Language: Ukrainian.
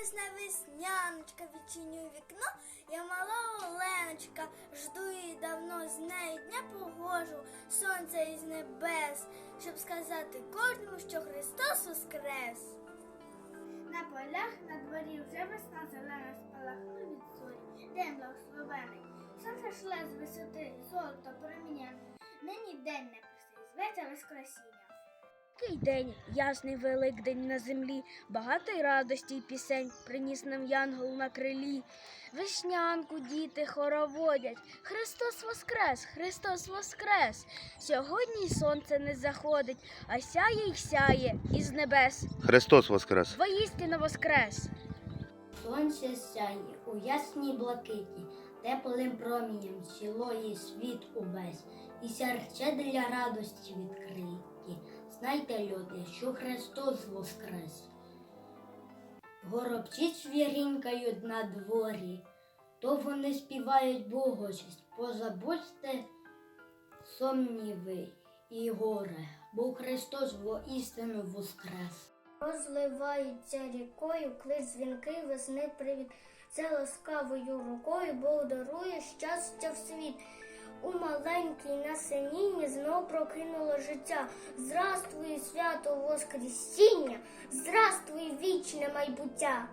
Ясна весняночка відчинює вікно, я мала Оленочка, жду її давно з неї дня погожу, сонця із небес, щоб сказати кожному, що Христос воскрес. На полях на дворі вже весна зелена спалахнула від зорі, день благословений. Сонце шле з висоти, золото проміняне. Нині день непростий, зветься Воскресіння. Такий день, ясний великдень на землі, багато й радості й пісень приніс нам янгол на крилі. Веснянку діти хороводять. Христос Воскрес, Христос Воскрес. Сьогодні й сонце не заходить, а сяє й сяє із небес. Христос Воскрес! Воістину Воскрес. Сонце сяє у ясній блакиті, теплим промінням цілої світ увесь, і серця для радості відкриті. Знайте, люди, що Христос воскрес. Горобці свірінькають на дворі, то вони співають Богочість. Позабудьте сумніви і горе, бо Христос воістину воскрес. Розливаються рікою, клич дзвінки весни привіт. Це ласкавою рукою Бог дарує щастя в світ. У маленькій насеніні знов прокинуло життя. Здравствуй, свято Воскресіння, здравствуй, вічне майбуття.